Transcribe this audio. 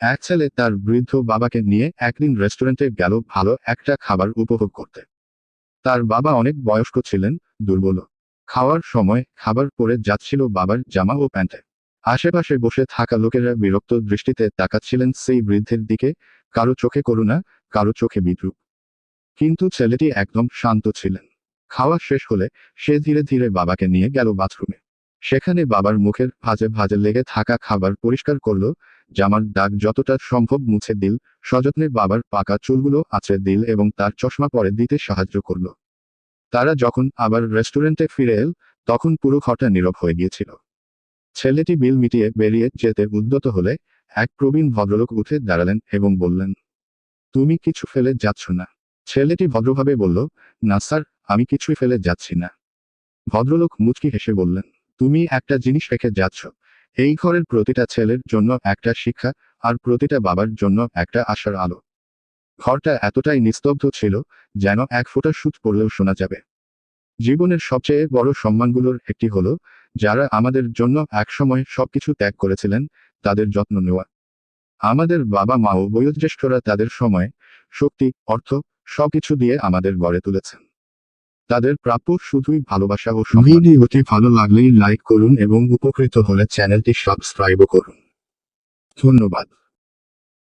এক ছেলে তার বৃদ্ধ বাবাকে নিয়ে একদিন রেস্টুরেন্টে গেল ভালো একটা খাবার উপভোগ করতে। তার বাবা অনেক বয়স্ক ছিলেন, দুর্বল। খাওয়ার সময় খাবার পরে যাচ্ছিল বাবার জামা ও প্যান্টে। আশেপাশে বসে থাকা লোকেরা বিরক্ত দৃষ্টিতে তাকাচ্ছিলেন সেই বৃদ্ধের দিকে, কারও চোখে করুণা, কারও চোখে বিদ্রুপ। কিন্তু ছেলেটি একদম শান্ত ছিলেন। খাওয়া শেষ হলে সে ধীরে ধীরে বাবাকে নিয়ে গেল বাথরুমে। সেখানে বাবার মুখের ভাজে ভাজে লেগে থাকা খাবার পরিষ্কার করল জামার দাগ যতটা সম্ভব মুছে দিল সযত্নে বাবার পাকা চুলগুলো আঁচড়ে দিল এবং তার চশমা পরে দিতে সাহায্য করল। তারা যখন আবার রেস্টুরেন্টে ফিরে এল, তখন পুরো ঘরটা নীরব হয়ে গিয়েছিল। ছেলেটি বিল মিটিয়ে বেরিয়ে যেতে উদ্যত হলে, এক প্রবীণ ভদ্রলোক উঠে দাঁড়ালেন এবং বললেন, তুমি কিছু ফেলে যাচ্ছ না। ছেলেটি ভদ্রভাবে বলল, না স্যার, আমি কিছুই ফেলে যাচ্ছি না। ভদ্রলোক মুচকি হেসে বললেন, তুমি একটা জিনিস রেখে যাচ্ছ। এই ঘরের প্রতিটা ছেলের জন্য একটা শিক্ষা আর প্রতিটা বাবার জন্য একটা আশার আলো। ঘরটা এতটাই নিস্তব্ধ ছিল যেন এক ফোঁটা সুচ পড়লেও শোনা যাবে। জীবনের সবচেয়ে বড় সম্মানগুলোর একটি হল, যারা আমাদের জন্য একসময় সবকিছু ত্যাগ করেছিলেন, তাদের যত্ন নেওয়া। আমাদের বাবা মা ও বয়োজ্যেষ্ঠরা তাদের সময়, শক্তি, অর্থ, সবকিছু দিয়ে আমাদের গড়ে তুলেছেন। তাদের প্রাপ্য শুধুই ভালোবাসা ও। ভিডিওটি ভালো লাগলেই লাইক করুন এবং উপকৃত হলে চ্যানেলটি সাবস্ক্রাইবও করুন ধন্যবাদ